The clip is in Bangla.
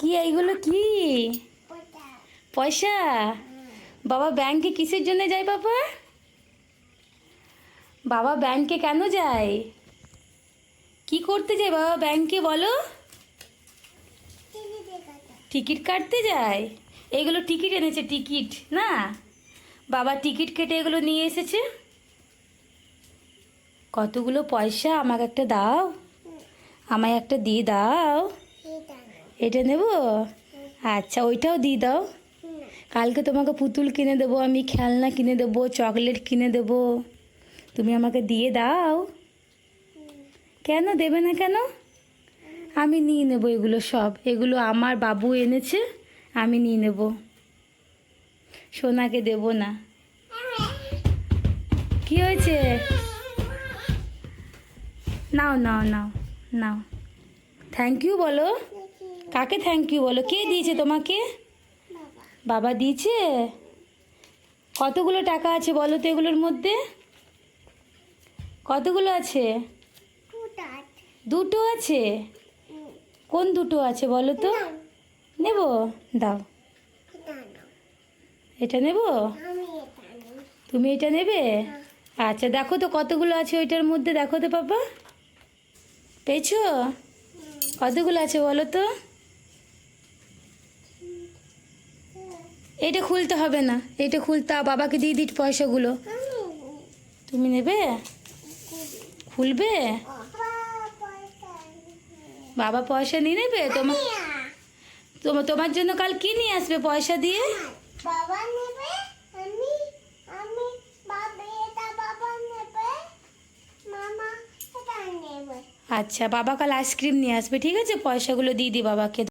কি, এইগুলো কি? পয়সা? বাবা, ব্যাংকে কিসের জন্য যায় বাবা? বাবা, ব্যাংকে কেন যায়? কি করতে যায় বাবা, ব্যাংকে বলো? টিকিট কাটতে যায়? এগুলো টিকিট এনেছে, টিকিট, না? বাবা, টিকিট কেটে এগুলো নিয়ে এসেছে। কতগুলো পয়সা, আমাকে একটা দাও। আমায় একটা দিয়ে দাও। এটা নেব? আচ্ছা ওইটাও দিয়ে দাও। কালকে তোমাকে পুতুল কিনে দেবো, আমি খেলনা কিনে দেবো, চকলেট কিনে দেবো। তুমি আমাকে দিয়ে দাও। কেন দেবে না কেন? আমি নিয়ে নেব এগুলো সব। এগুলো আমার বাবু এনেছে, আমি নিয়ে নেব। সোনাকে দেব না। কি হয়েছে? নাও নাও নাও নাও। থ্যাংক ইউ বলো। কাকে থ্যাংক ইউ বলো? কে দিয়েছে তোমাকে? বাবা দিয়েছে? কতগুলো টাকা আছে বলো তো এগুলোর মধ্যে? কতগুলো আছে? দুটো আছে। কোন দুটো আছে বলো তো? নেব? দাও। এটা নেব? তুমি এটা নেবে? আচ্ছা দেখো তো কতগুলো আছে ওইটার মধ্যে দেখো তো পাপা। পেয়েছ? কতগুলো আছে বলো তো? এটা খুলতে হবে না এটা খুলতে বাবাকে দিয়ে দিট পয়সাগুলো। তুমি নেবে? খুলবে? বাবা পয়সা নিয়ে নেবে? তোমার তোমার তোমার জন্য কাল কি নিয়ে আসবে পয়সা দিয়ে? বাবা নেবে আমি আমি বাবা এটা বাবা নেবে মামা এটা নেবে। আচ্ছা বাবা কাল আইসক্রিম নিয়ে আসবে ঠিক আছে? পয়সাগুলো দিয়ে দি বাবাকে।